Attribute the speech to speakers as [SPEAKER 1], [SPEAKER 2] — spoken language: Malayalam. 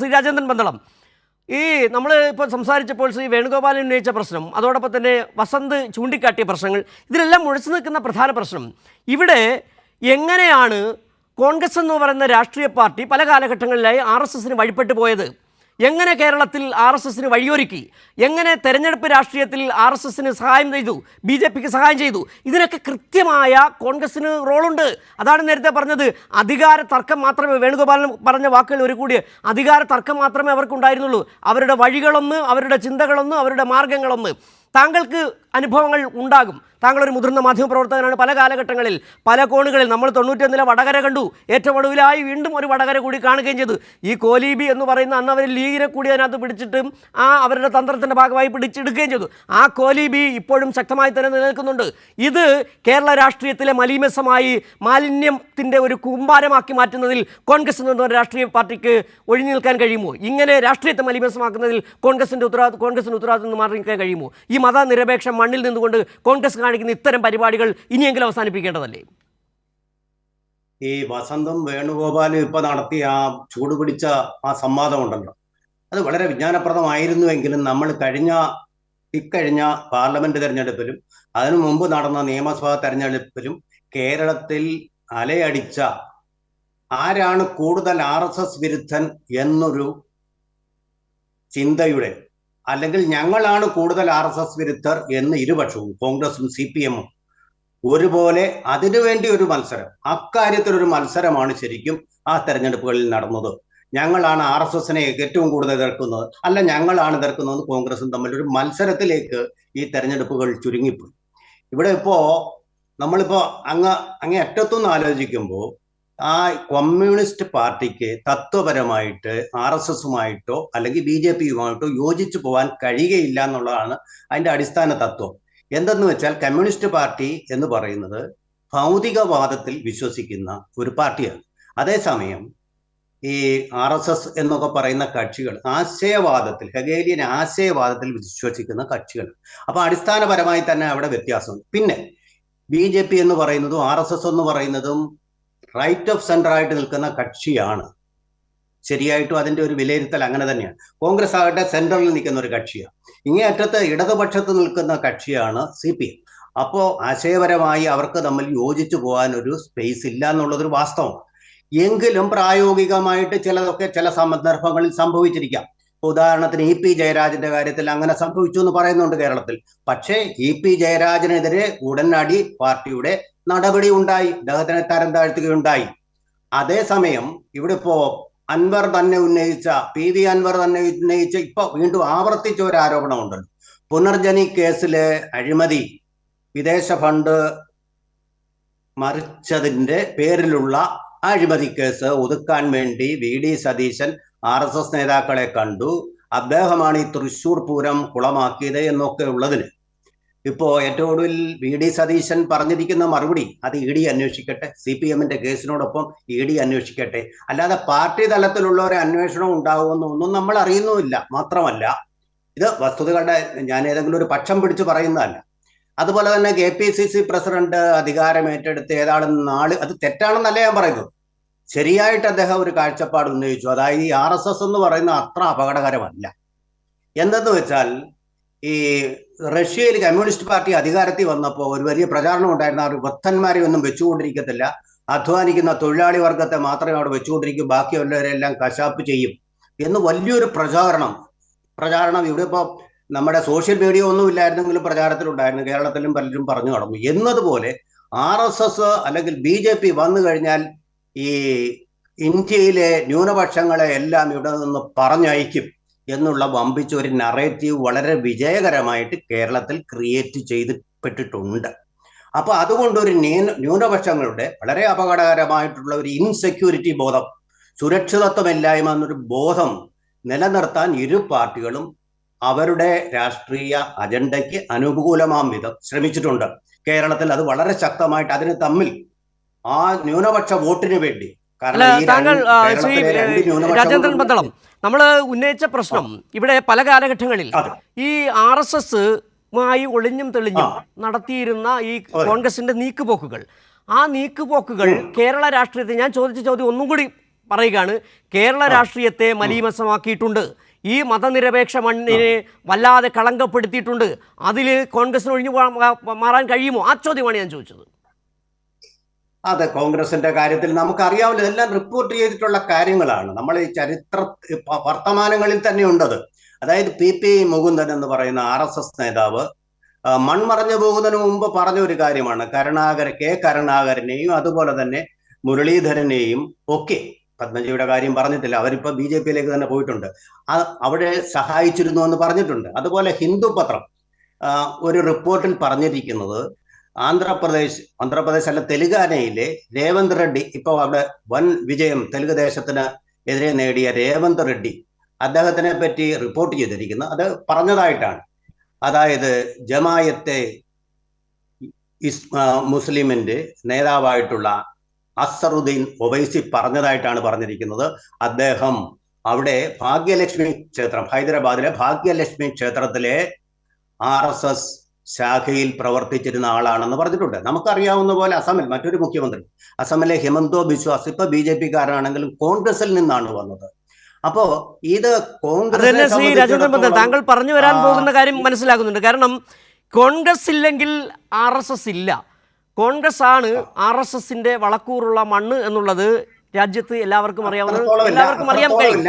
[SPEAKER 1] ശ്രീ രാജേന്ദ്രൻ പന്തളം. ഈ നമ്മൾ ഇപ്പോൾ സംസാരിച്ചപ്പോൾ ശ്രീ വേണുഗോപാലൻ ഉന്നയിച്ച പ്രശ്നം അതോടൊപ്പം തന്നെ വസന്ത് ചൂണ്ടിക്കാട്ടിയ പ്രശ്നങ്ങൾ ഇതിലെല്ലാം മുഴച്ചു നിൽക്കുന്ന പ്രധാന പ്രശ്നം. ഇവിടെ എങ്ങനെയാണ് കോൺഗ്രസ് എന്ന് പറയുന്ന രാഷ്ട്രീയ പാർട്ടി പല കാലഘട്ടങ്ങളിലായി ആർ എസ് എസിന് വഴിപ്പെട്ടു പോയത്? എങ്ങനെ കേരളത്തിൽ ആർ എസ് എസിന് വഴിയൊരുക്കി? എങ്ങനെ തെരഞ്ഞെടുപ്പ് രാഷ്ട്രീയത്തിൽ ആർ എസ് എസിന് സഹായം ചെയ്തു? ബി ജെ പിക്ക് സഹായം ചെയ്തു? ഇതിനൊക്കെ കൃത്യമായ കോൺഗ്രസിന് റോളുണ്ട്. അതാണ് നേരത്തെ പറഞ്ഞത്. അധികാര തർക്കം മാത്രമേ വേണുഗോപാലൻ പറഞ്ഞ വാക്കുകൾ ഒരു കൂടി അധികാര തർക്കം മാത്രമേ അവർക്കുണ്ടായിരുന്നുള്ളൂ. അവരുടെ വഴികളൊന്ന് അവരുടെ ചിന്തകളൊന്ന് അവരുടെ മാർഗങ്ങളൊന്ന്. താങ്കൾക്ക് അനുഭവങ്ങൾ ഉണ്ടാകും. താങ്കളൊരു മുതിർന്ന മാധ്യമപ്രവർത്തകനാണ് പല കാലഘട്ടങ്ങളിൽ പല കോണുകളിൽ നമ്മൾ തൊണ്ണൂറ്റൊന്നിലെ വടകര കണ്ടു. ഏറ്റവും ഒടുവിലായി വീണ്ടും ഒരു വടകര കൂടി കാണുകയും ചെയ്തു. ഈ കോലീബി എന്ന് പറയുന്ന അന്ന് അവർ ലീഗിനെ കൂടി അതിനകത്ത് പിടിച്ചിട്ട് ആ അവരുടെ തന്ത്രത്തിന്റെ ഭാഗമായി പിടിച്ചെടുക്കുകയും ചെയ്തു. ആ കോലീബി ഇപ്പോഴും ശക്തമായി തന്നെ നിലനിൽക്കുന്നുണ്ട്. ഇത് കേരള രാഷ്ട്രീയത്തിലെ മലീമസമായി മാലിന്യത്തിന്റെ ഒരു കൂമ്പാരമാക്കി മാറ്റുന്നതിൽ കോൺഗ്രസ് എന്ന് പറയുന്ന രാഷ്ട്രീയ പാർട്ടിക്ക് ഒഴിഞ്ഞു നിൽക്കാൻ കഴിയുമോ? ഇങ്ങനെ രാഷ്ട്രീയത്തെ മലീമസമാക്കുന്നതിൽ കോൺഗ്രസിന്റെ ഉത്തരവാദിത്വം കോൺഗ്രസിന്റെ ഉത്തരവാദിത്വം മാറി നിൽക്കാൻ കഴിയുമോ? ഈ മതനിരപേക്ഷ മണ്ണിൽ നിന്നുകൊണ്ട് കോൺഗ്രസ് കാണിക്കുന്ന ഇത്തരം പരിപാടികൾ ഇനിയെങ്കിലും അവസാനിപ്പിക്കേണ്ടതല്ലേ?
[SPEAKER 2] ഈ വസന്തം വേണുഗോപാൽ ഇപ്പൊ നടത്തിയ ആ ചൂടുപിടിച്ച ആ സംവാദം ഉണ്ടല്ലോ അത് വളരെ വിജ്ഞാനപ്രദമായിരുന്നുവെങ്കിലും നമ്മൾ കഴിഞ്ഞ ഇക്കഴിഞ്ഞ പാർലമെന്റ് തെരഞ്ഞെടുപ്പിലും അതിനു മുമ്പ് നടന്ന നിയമസഭാ തെരഞ്ഞെടുപ്പിലും കേരളത്തിൽ അലയടിച്ച ആരാണ് കൂടുതൽ ആർ എസ് എസ് വിരുദ്ധൻ എന്നൊരു ചിന്തയുടെ അല്ലെങ്കിൽ ഞങ്ങളാണ് കൂടുതൽ ആർ എസ് എസ് വിരുദ്ധർ എന്ന് ഇരുപക്ഷവും കോൺഗ്രസും സി പി എമ്മും. ഒരുപോലെ അതിനുവേണ്ടി ഒരു മത്സരം അക്കാര്യത്തിൽ ഒരു മത്സരമാണ് ശരിക്കും ആ തെരഞ്ഞെടുപ്പുകളിൽ നടന്നത്. ഞങ്ങളാണ് ആർ എസ് എസിനെ ഏറ്റവും കൂടുതൽ എതിർക്കുന്നത് അല്ല ഞങ്ങളാണ് എതിർക്കുന്നത് കോൺഗ്രസും തമ്മിൽ ഒരു മത്സരത്തിലേക്ക് ഈ തെരഞ്ഞെടുപ്പുകൾ ചുരുങ്ങിപ്പോയി. ഇവിടെ ഇപ്പോ നമ്മളിപ്പോ അങ്ങ് അങ്ങേ അറ്റത്തുനിന്ന് ആലോചിക്കുമ്പോൾ ആ കമ്മ്യൂണിസ്റ്റ് പാർട്ടിക്ക് തത്വപരമായിട്ട് ആർ എസ് എസുമായിട്ടോ അല്ലെങ്കിൽ ബി ജെ പിയുമായിട്ടോ യോജിച്ചു പോകാൻ കഴിയുകയില്ല എന്നുള്ളതാണ് അതിന്റെ അടിസ്ഥാന തത്വം. എന്തെന്ന് വെച്ചാൽ കമ്മ്യൂണിസ്റ്റ് പാർട്ടി എന്ന് പറയുന്നത് ഭൗതികവാദത്തിൽ വിശ്വസിക്കുന്ന ഒരു പാർട്ടിയാണ്. അതേസമയം ഈ ആർ എസ് എസ് എന്നൊക്കെ പറയുന്ന കക്ഷികൾ ആശയവാദത്തിൽ ഹെഗേലിയൻ ആശയവാദത്തിൽ വിശ്വസിക്കുന്ന കക്ഷികൾ. അപ്പൊ അടിസ്ഥാനപരമായി തന്നെ അവിടെ വ്യത്യാസമുണ്ട്. പിന്നെ ബി ജെ പി എന്ന് പറയുന്നതും ആർ എസ് എസ് എന്ന് പറയുന്നതും റൈറ്റ് ഓഫ് സെന്റർ ആയിട്ട് നിൽക്കുന്ന കക്ഷിയാണ്. ശരിയായിട്ടും അതിന്റെ ഒരു വിലയിരുത്തൽ അങ്ങനെ തന്നെയാണ്. കോൺഗ്രസ് ആകട്ടെ സെൻട്രലിൽ നിൽക്കുന്ന ഒരു കക്ഷിയാണ്. ഇങ്ങേ അറ്റത്ത് ഇടതുപക്ഷത്ത് നിൽക്കുന്ന കക്ഷിയാണ് സി പി എം അപ്പോ ആശയപരമായി അവർക്ക് തമ്മിൽ യോജിച്ചു പോകാൻ ഒരു സ്പേസ് ഇല്ല എന്നുള്ളതൊരു വാസ്തവമാണ്. എങ്കിലും പ്രായോഗികമായിട്ട് ചിലതൊക്കെ ചില സന്ദർഭങ്ങളിൽ സംഭവിച്ചിരിക്കാം. ഉദാഹരണത്തിന് ഇ പി ജയരാജന്റെ കാര്യത്തിൽ അങ്ങനെ സംഭവിച്ചു എന്ന് പറയുന്നുണ്ട് കേരളത്തിൽ. പക്ഷേ ഇ പി ജയരാജനെതിരെ ഉടനടി പാർട്ടിയുടെ നടപടി ഉണ്ടായി. അദ്ദേഹത്തിനെ തരം താഴ്ത്തുകയുണ്ടായി. അതേസമയം ഇവിടെ ഇപ്പോ അൻവർ തന്നെ ഉന്നയിച്ച പി വി അൻവർ തന്നെ ഉന്നയിച്ച ഇപ്പൊ വീണ്ടും ആവർത്തിച്ച ഒരു ആരോപണമുണ്ട്. പുനർജനി കേസിലെ അഴിമതി വിദേശ ഫണ്ട് മറിച്ചതിന്റെ പേരിലുള്ള അഴിമതി കേസ് ഒതുക്കാൻ വേണ്ടി V. D. Satheesan R S S നേതാക്കളെ കണ്ടു. അദ്ദേഹമാണ് ഈ തൃശൂർ പൂരം കുളമാക്കിയത് എന്നൊക്കെ ഉള്ളതിന് ഇപ്പോ ഏറ്റവും ഒടുവിൽ വി ഡി സതീശൻ പറഞ്ഞിരിക്കുന്ന മറുപടി അത് ഇ ഡി അന്വേഷിക്കട്ടെ. സി പി എമ്മിന്റെ കേസിനോടൊപ്പം ഇ ഡി അന്വേഷിക്കട്ടെ. അല്ലാതെ പാർട്ടി തലത്തിലുള്ള ഒരു അന്വേഷണം ഉണ്ടാകുമെന്നൊന്നും നമ്മൾ അറിയുന്നുമില്ല. മാത്രമല്ല ഇത് വസ്തുതകളുടെ ഞാൻ ഏതെങ്കിലും ഒരു പക്ഷം പിടിച്ച് പറയുന്നതല്ല. അതുപോലെ തന്നെ K P C C president അധികാരം ഏറ്റെടുത്ത് ഏതാളും നാൾ അത് തെറ്റാണെന്നല്ല ഞാൻ പറയുന്നത്. ശരിയായിട്ട് അദ്ദേഹം ഒരു കാഴ്ചപ്പാട് ഉന്നയിച്ചു. അതായത് ഈ ആർ എസ് എസ് എന്ന് പറയുന്ന അത്ര അപകടകരമല്ല. എന്തെന്ന് വെച്ചാൽ ഈ റഷ്യയിൽ കമ്മ്യൂണിസ്റ്റ് പാർട്ടി അധികാരത്തിൽ വന്നപ്പോൾ ഒരു വലിയ പ്രചാരണം ഉണ്ടായിരുന്ന അവർ ഭക്തന്മാരെ ഒന്നും വെച്ചുകൊണ്ടിരിക്കത്തില്ല. അധ്വാനിക്കുന്ന തൊഴിലാളി വർഗത്തെ മാത്രമേ അവിടെ വെച്ചുകൊണ്ടിരിക്കും. ബാക്കിയുള്ളവരെല്ലാം കശാപ്പ് ചെയ്യും. എന്ന് വലിയൊരു പ്രചാരണം. പ്രചാരണം ഇവിടെ ഇപ്പോൾ നമ്മുടെ സോഷ്യൽ മീഡിയ ഒന്നും ഇല്ലായിരുന്നെങ്കിലും പ്രചാരത്തിലുണ്ടായിരുന്നു. കേരളത്തിലും പലരും പറഞ്ഞു നടന്നു എന്നതുപോലെ ആർ എസ് എസ് അല്ലെങ്കിൽ ബി ജെ പി വന്നു കഴിഞ്ഞാൽ ഈ ഇന്ത്യയിലെ ന്യൂനപക്ഷങ്ങളെ എല്ലാം ഇവിടെ നിന്ന് പറഞ്ഞയക്കും. എന്നുള്ള വമ്പിച്ച ഒരു നറേറ്റീവ് വളരെ വിജയകരമായിട്ട് കേരളത്തിൽ ക്രിയേറ്റ് ചെയ്തപ്പെട്ടിട്ടുണ്ട്. അപ്പൊ അതുകൊണ്ട് ഒരു ന്യൂനപക്ഷങ്ങളുടെ വളരെ അപകടകരമായിട്ടുള്ള ഒരു ഇൻസെക്യൂരിറ്റി ബോധം സുരക്ഷിതത്വമില്ലായ്മ എന്നൊരു ബോധം നിലനിർത്താൻ ഇരു പാർട്ടികളും അവരുടെ രാഷ്ട്രീയ അജണ്ടയ്ക്ക് അനുകൂലമാം വിധം ശ്രമിച്ചിട്ടുണ്ട്. കേരളത്തിൽ അത് വളരെ ശക്തമായിട്ട് അതിന് തമ്മിൽ ആ ന്യൂനപക്ഷ വോട്ടിന് വേണ്ടി
[SPEAKER 1] അല്ല താങ്കൾ ശ്രീ രാജേന്ദ്രൻ പന്തളം നമ്മൾ ഉന്നയിച്ച പ്രശ്നം ഇവിടെ പല കാലഘട്ടങ്ങളിൽ ഈ ആർ എസ് എസ് മായി ഒളിഞ്ഞും തെളിഞ്ഞും നടത്തിയിരുന്ന ഈ കോൺഗ്രസിന്റെ നീക്കുപോക്കുകൾ. ആ നീക്കുപോക്കുകൾ കേരള രാഷ്ട്രീയത്തെ ഞാൻ ചോദിച്ച ചോദ്യം ഒന്നും കൂടി പറയുകയാണ്. കേരള രാഷ്ട്രീയത്തെ മലീമസമാക്കിയിട്ടുണ്ട്. ഈ മതനിരപേക്ഷ മണ്ണിനെ വല്ലാതെ കളങ്കപ്പെടുത്തിയിട്ടുണ്ട്. അതിൽ കോൺഗ്രസിന് ഒഴിഞ്ഞു പോകാൻ- മാറാൻ കഴിയുമോ? ആ ചോദ്യമാണ് ഞാൻ ചോദിച്ചത്.
[SPEAKER 2] അതെ കോൺഗ്രസിന്റെ കാര്യത്തിൽ നമുക്കറിയാവുന്ന എല്ലാം റിപ്പോർട്ട് ചെയ്തിട്ടുള്ള കാര്യങ്ങളാണ്. നമ്മൾ ഈ ചരിത്ര വർത്തമാനങ്ങളിൽ തന്നെ ഉണ്ടത്. അതായത് പി പി മുകുന്ദൻ എന്ന് പറയുന്ന ആർ എസ് എസ് നേതാവ് മൺമറഞ്ഞു പോകുന്നതിന് മുമ്പ് പറഞ്ഞ ഒരു കാര്യമാണ്. കരുണാകര കെ കരുണാകരനെയും അതുപോലെ തന്നെ മുരളീധരനെയും ഒക്കെ പത്മജിയുടെ കാര്യം പറഞ്ഞിട്ടില്ല അവരിപ്പോ ബി ജെ പിയിലേക്ക് തന്നെ പോയിട്ടുണ്ട്. അവിടെ സഹായിച്ചിരുന്നു എന്ന് പറഞ്ഞിട്ടുണ്ട്. അതുപോലെ ഹിന്ദു പത്രം ഒരു റിപ്പോർട്ടിൽ പറഞ്ഞിരിക്കുന്നത് ആന്ധ്രാപ്രദേശ് ആന്ധ്രാപ്രദേശ് അല്ല തെലുങ്കാനയിലെ രേവന്ത് റെഡ്ഡി ഇപ്പൊ അവിടെ വൻ വിജയം തെലുങ്ക് ദേശത്തിന് എതിരെ നേടിയ രേവന്ത് റെഡ്ഡി അദ്ദേഹത്തിനെ പറ്റി റിപ്പോർട്ട് ചെയ്തിരിക്കുന്നു. അത് പറഞ്ഞതായിട്ടാണ്. അതായത് ജമായത്തെ മുസ്ലിമിന്റെ നേതാവായിട്ടുള്ള അസറുദ്ദീൻ ഒവൈസി പറഞ്ഞതായിട്ടാണ് പറഞ്ഞിരിക്കുന്നത്. അദ്ദേഹം അവിടെ ഭാഗ്യലക്ഷ്മി ക്ഷേത്രം ഹൈദരാബാദിലെ ഭാഗ്യലക്ഷ്മി ക്ഷേത്രത്തിലെ ആർ എസ് എസ് ശാഖയിൽ പ്രവർത്തിച്ചിരുന്ന ആളാണെന്ന് പറഞ്ഞിട്ടുണ്ട്. നമുക്കറിയാവുന്ന പോലെ അസമിൽ മറ്റൊരു മുഖ്യമന്ത്രി അസമിലെ ഹിമന്തോ ബിശ്വാസ് ഇപ്പൊ ബി ജെ കാരനാണെങ്കിലും കോൺഗ്രസിൽ നിന്നാണ് വന്നത്. അപ്പോ ഇത് കോൺഗ്രസ്
[SPEAKER 1] താങ്കൾ പറഞ്ഞു വരാൻ പോകുന്ന കാര്യം മനസ്സിലാക്കുന്നുണ്ട് കാരണം കോൺഗ്രസ് ഇല്ലെങ്കിൽ ആർ എസ് എസ് ഇല്ല. കോൺഗ്രസ് ആണ് ആർ എസ് എസിന്റെ വളക്കൂറുള്ള മണ്ണ് എന്നുള്ളത് രാജ്യത്ത് എല്ലാവർക്കും
[SPEAKER 2] അറിയാവുന്ന
[SPEAKER 1] എല്ലാവർക്കും അറിയാൻ കഴിയും.